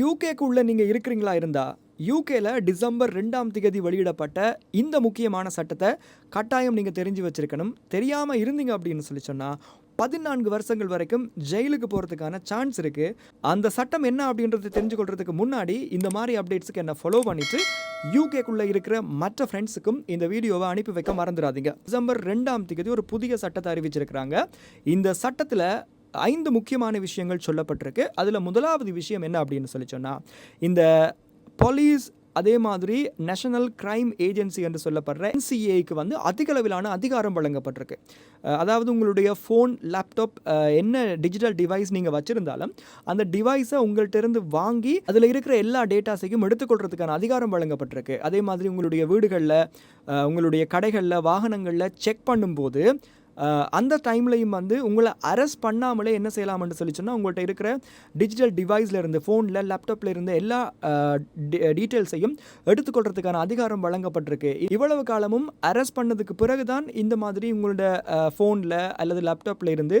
யூகேக்குள்ளே நீங்க இருக்கிறீங்களா இருந்தா யூகேல டிசம்பர் ரெண்டாம் திகதி வெளியிடப்பட்ட இந்த முக்கியமான சட்டத்தை கட்டாயம் நீங்க தெரிஞ்சு வச்சிருக்கணும். தெரியாம இருந்தீங்க அப்படின்னு சொல்லி சொன்னா பதினான்கு வருஷங்கள் வரைக்கும் ஜெயிலுக்கு போகிறதுக்கான சான்ஸ் இருக்குது அந்த சட்டம் என்ன அப்படின்றது தெரிஞ்சுக்கொள்றதுக்கு முன்னாடி இந்த மாதிரி அப்டேட்ஸுக்கு என்ன ஃபாலோ பண்ணிவிட்டு யூகேக்குள்ளே இருக்கிற மற்ற ஃப்ரெண்ட்ஸுக்கும் இந்த வீடியோவை அனுப்பி வைக்க மறந்துடாதீங்க. டிசம்பர் ரெண்டாம் தேதி ஒரு புதிய சட்டத்தை அறிவிச்சிருக்கிறாங்க. இந்த சட்டத்தில் ஐந்து முக்கியமான விஷயங்கள் சொல்லப்பட்டிருக்கு. அதில் முதலாவது விஷயம் என்ன அப்படின்னு சொல்லி சொன்னால் இந்த போலீஸ் அதே மாதிரி நேஷனல் கிரைம் ஏஜென்சி என்று சொல்லப்படுற என்சிஏக்கு வந்து அதிக அளவிலான அதிகாரம் வழங்கப்பட்டிருக்கு. அதாவது உங்களுடைய ஃபோன் லேப்டாப் என்ன டிஜிட்டல் டிவைஸ் நீங்கள் வச்சுருந்தாலும் அந்த டிவைஸை உங்கள்கிட்ட இருந்து வாங்கி அதில் இருக்கிற எல்லா டேட்டாஸையும் எடுத்துக்கொள்கிறதுக்கான அதிகாரம் வழங்கப்பட்டிருக்கு. அதே மாதிரி உங்களுடைய வீடுகளில் உங்களுடைய கடைகளில் வாகனங்களில் செக் பண்ணும்போது அந்த டைம்லையும் வந்து உங்களை அரெஸ்ட் பண்ணாமலே என்ன செய்யலாம்னு சொல்லி சொன்னால் உங்கள்கிட்ட இருக்கிற டிஜிட்டல் டிவைஸில் இருந்து ஃபோனில் லேப்டாப்பில் இருந்து எல்லா டீட்டெயில்ஸையும் எடுத்துக்கொள்றதுக்கான அதிகாரம் வழங்கப்பட்டிருக்கு. இவ்வளவு காலமும் அரெஸ்ட் பண்ணதுக்கு பிறகு தான் இந்த மாதிரி உங்களோட ஃபோனில் அல்லது லேப்டாப்பில் இருந்து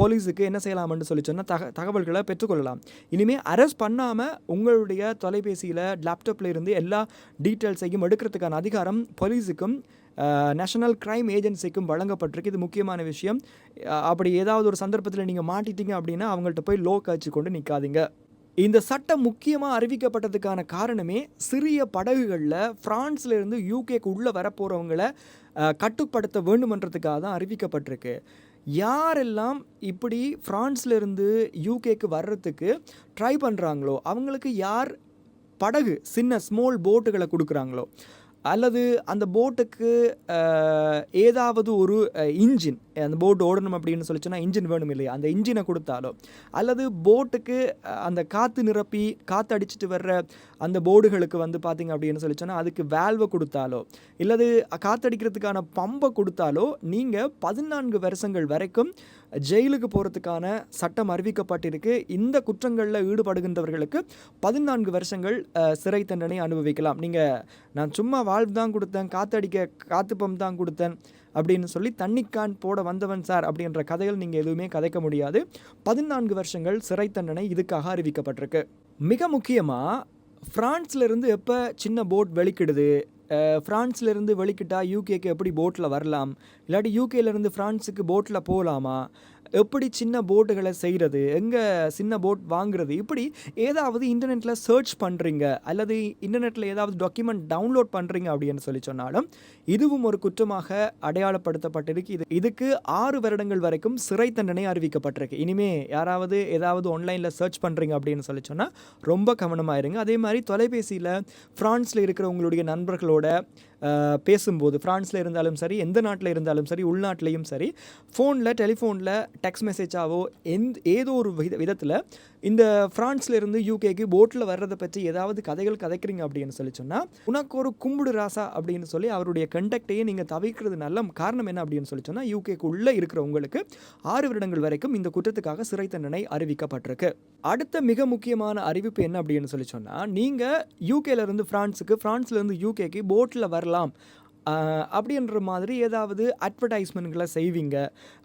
போலீஸுக்கு என்ன செய்யலாம்னு சொல்லி சொன்னால் தக தகவல்களை பெற்றுக்கொள்ளலாம். இனிமேல் அரெஸ்ட் பண்ணாமல் உங்களுடைய தொலைபேசியில் லேப்டாப்பில் இருந்து எல்லா டீட்டெயில்ஸையும் எடுக்கிறதுக்கான அதிகாரம் போலீஸுக்கும் நேஷனல் கிரைம் ஏஜென்சிக்கும் வழங்கப்பட்டிருக்கு. இது முக்கியமான விஷயம். அப்படி ஏதாவது ஒரு சந்தர்ப்பத்தில் நீங்கள் மாட்டிட்டீங்க அப்படின்னா அவங்கள்ட்ட போய் லோ காய்ச்சி கொண்டு நிற்காதீங்க இந்த சட்டம் முக்கியமாக அறிவிக்கப்பட்டதுக்கான காரணமே சிறிய படகுகளில் ஃப்ரான்ஸ்லேருந்து யூகேக்கு உள்ளே வரப்போகிறவங்கள கட்டுப்படுத்த வேண்டுமன்றதுக்காக தான் அறிவிக்கப்பட்டிருக்கு. யாரெல்லாம் இப்படி ஃப்ரான்ஸ்லேருந்து யூகேக்கு வர்றதுக்கு ட்ரை பண்ணுறாங்களோ அவங்களுக்கு யார் படகு சின்ன ஸ்மால் போட்டுகளை கொடுக்குறாங்களோ அல்லது அந்த போட்டுக்கு ஏதாவது ஒரு இன்ஜின் அந்த போட் ஓடணும் அப்படின்னு சொல்லி இன்ஜின் வேணும் இல்லையா? அந்த இன்ஜினை கொடுத்தாலோ? அல்லது போட்டுக்கு அந்த காற்று நிரப்பி காற்று அடிச்சுட்டு வர்ற அந்த போர்டுகளுக்கு வந்து பார்த்திங்க அப்படின்னு சொல்லிச்சோன்னா அதுக்கு வேல்வை கொடுத்தாலோ? இல்லது காற்றடிக்கிறதுக்கான பம்பை கொடுத்தாலோ? நீங்கள் பதினான்கு வருஷங்கள் வரைக்கும் ஜெயிலுக்கு போகிறதுக்கான சட்டம் அறிவிக்கப்பட்டிருக்கு. இந்த குற்றங்களில் ஈடுபடுகின்றவர்களுக்கு பதினான்கு வருஷங்கள் சிறை தண்டனை அனுபவிக்கலாம். நீங்கள் நான் சும்மா வாழ்வு தான் கொடுத்தேன் காற்றடிக்க காற்று தான் கொடுத்தேன் அப்படின்னு சொல்லி தண்ணிக்கான் போட வந்தவன் சார் அப்படின்ற கதைகள் நீங்கள் எதுவுமே கதைக்க முடியாது. பதினான்கு வருஷங்கள் சிறை தண்டனை இதுக்காக அறிவிக்கப்பட்டிருக்கு. மிக முக்கியமாக ஃப்ரான்ஸ்ல இருந்து எப்போ சின்ன போட் வெளிக்கிடுது? ஃப்ரான்ஸ்லேருந்து வெளிக்கிட்டால் இருந்து வெளிக்கிட்டா யூகேக்கு எப்படி போட்டில் வரலாம்? இல்லாட்டி யூகேலேருந்து ஃப்ரான்ஸுக்கு போட்டில் போகலாமா எப்படி சின்ன போட்டுகளை செய்கிறது எங்கே சின்ன போட் வாங்குறது இப்படி ஏதாவது இன்டர்நெட்டில் சர்ச் பண்ணுறீங்க அல்லது இன்டர்நெட்டில் ஏதாவது டாக்குமெண்ட் டவுன்லோட் பண்ணுறீங்க அப்படின்னு சொல்லி சொன்னாலும் இதுவும் ஒரு குற்றமாக அடையாளப்படுத்தப்பட்டிருக்கு. இது இதுக்கு ஆறு வருடங்கள் வரைக்கும் சிறை தண்டனை அறிவிக்கப்பட்டிருக்கு. இனிமே யாராவது ஏதாவது ஆன்லைனில் சர்ச் பண்ணுறீங்க அப்படின்னு சொல்லி சொன்னால் ரொம்ப கவனமாக இருங்க. அதே மாதிரி தொலைபேசியில் ஃப்ரான்ஸில் இருக்கிற உங்களுடைய நண்பர்களோட பேசும்போது ஃப்ரான்ஸில் இருந்தாலும் சரி எந்த நாட்டில் இருந்தாலும் சரி உள்நாட்டிலையும் சரி ஃபோனில் டெலிஃபோனில் டெக்ஸ்ட் மெசேஜாவோ எந்த ஏதோ ஒரு வித விதத்தில் இந்த ஃப்ரான்ஸ்ல இருந்து யூகேக்கு போட்டில் வர்றதை பற்றி ஏதாவது கதைகள் கதைக்கிறீங்க அப்படின்னு சொல்லி சொன்னால் உனக்கு ஒரு கும்புடு ராசா அப்படின்னு சொல்லி அவருடைய கண்டக்டையே நீங்கள் தவிர்க்கிறது நல்ல காரணம் என்ன அப்படின்னு சொல்லி சொன்னால் யூகேக்கு உள்ளே இருக்கிற உங்களுக்கு ஆறு வருடங்கள் வரைக்கும் இந்த குற்றத்துக்காக சிறை தண்டனை அறிவிக்கப்பட்டிருக்கு. அடுத்த மிக முக்கியமான அறிவிப்பு என்ன அப்படின்னு சொல்லி சொன்னால் நீங்கள் யூகேலேருந்து ஃப்ரான்ஸுக்கு ஃப்ரான்ஸ்லேருந்து யூகேக்கு போட்டில் வரலாம் அப்படின்ற மாதிரி ஏதாவது அட்வர்டைஸ்மெண்ட்களை செய்வீங்க.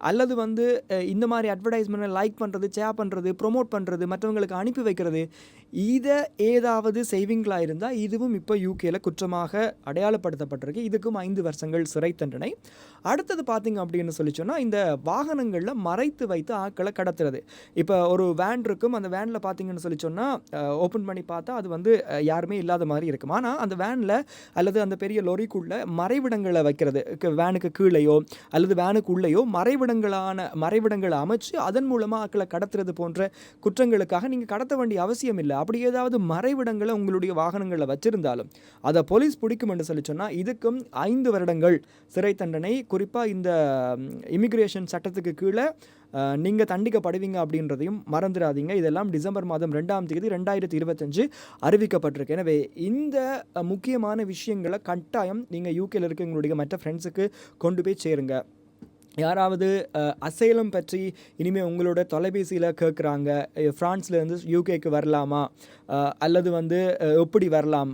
அல்லது வந்து இந்த மாதிரி அட்வர்டைஸ்மெண்ட்டை லைக் பண்ணுறது ஷேர் பண்ணுறது ப்ரொமோட் பண்ணுறது மற்றவங்களுக்கு அனுப்பி வைக்கிறது இதை ஏதாவது செய்விங்களாக இருந்தால் இதுவும் இப்போ யூகேல குற்றமாக அடையாளப்படுத்தப்பட்டிருக்கு. இதுக்கும் ஐந்து வருஷங்கள் சிறை தண்டனை. அடுத்தது பார்த்திங்க அப்படின்னு சொல்லி சொன்னால் இந்த வாகனங்களில் மறைத்து வைத்து ஆட்களை கடத்துறது. இப்போ ஒரு வேன் இருக்கும் அந்த வேனில் பார்த்தீங்கன்னு சொல்லி சொன்னால் ஓப்பன் பண்ணி பார்த்தா அது வந்து யாருமே இல்லாத மாதிரி இருக்கும். ஆனால் அந்த வேனில் அல்லது அந்த பெரிய லொரிக்குள்ளே மறைவிடங்களை வைக்கிறது. வேனுக்கு கீழேயோ அல்லது வேனுக்கு உள்ளேயோ மறைவிடங்களான மறைவிடங்களை அமைச்சு அதன் மூலமாக ஆக்களை கடத்துறது போன்ற குற்றங்களுக்காக நீங்கள் கடத்த வேண்டிய அவசியம் இல்லை. அப்படி ஏதாவது மறைவிடங்களை உங்களுடைய வாகனங்களில் வச்சிருந்தாலும் அதை போலீஸ் பிடிக்கும் என்று சொல்லி சொன்னால் இதுக்கும் ஐந்து வருடங்கள் சிறை தண்டனை குறிப்பாக இந்த இமிக்ரேஷன் சட்டத்துக்கு கீழே நீங்கள் தண்டிக்கப்படுவீங்க அப்படின்றதையும் மறந்துடாதீங்க. இதெல்லாம் டிசம்பர் மாதம் ரெண்டாம் தேதி ரெண்டாயிரத்தி இருபத்தஞ்சு அறிவிக்கப்பட்டிருக்கு. எனவே இந்த முக்கியமான விஷயங்களை கட்டாயம் நீங்கள் யூகே யூகேல இருக்க உங்களுடைய மற்ற ஃப்ரெண்ட்ஸுக்கு கொண்டு போய் சேருங்க. யாராவது அசைலம் பற்றி இனிமேல் உங்களோட தொலைபேசியில் கேட்குறாங்க ஃப்ரான்ஸ்லேருந்து யூகேக்கு வரலாமா? அல்லது வந்து எப்படி வரலாம்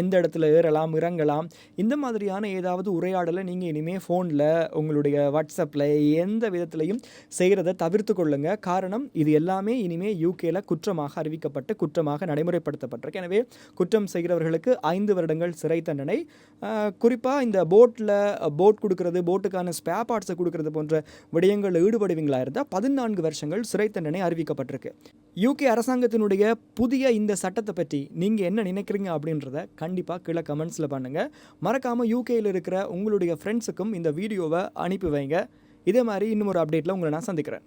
எந்த இடத்துல ஏறலாம் இறங்கலாம் இந்த மாதிரியான ஏதாவது உரையாடலை நீங்கள் இனிமேல் ஃபோனில் உங்களுடைய வாட்ஸ்அப்பில் எந்த விதத்துலையும் செய்கிறத தவிர்த்து கொள்ளுங்க. காரணம் இது எல்லாமே இனிமேல் யூகேல குற்றமாக அறிவிக்கப்பட்டு குற்றமாக நடைமுறைப்படுத்தப்பட்டிருக்கு. எனவே குற்றம் செய்கிறவர்களுக்கு ஐந்து வருடங்கள் சிறை தண்டனை. குறிப்பாக இந்த போட்டில் போட் கொடுக்கறது போட்டுக்கான ஸ்பேர் பார்ட்ஸை கொடுக்கறது போன்ற விடயங்களில் ஈடுபடுவீங்களா இருந்தால் பதினான்கு வருஷங்கள் சிறை தண்டனை அறிவிக்கப்பட்டிருக்கு. யூகே அரசாங்கத்தினுடைய புதிய இந்த சட்டத்தை பற்றி நீங்கள் என்ன நினைக்கிறீங்க அப்படின்றத கண்டிப்பாக கீழே கமெண்ட்ஸில் பண்ணுங்கள் மறக்காமல் யூகேயில் இருக்கிற உங்களுடைய ஃப்ரெண்ட்ஸுக்கும் இந்த வீடியோவை அனுப்பி வைங்க. இதே மாதிரி இன்னும் ஒரு அப்டேட்டில் உங்களை நான் சந்திக்கிறேன்.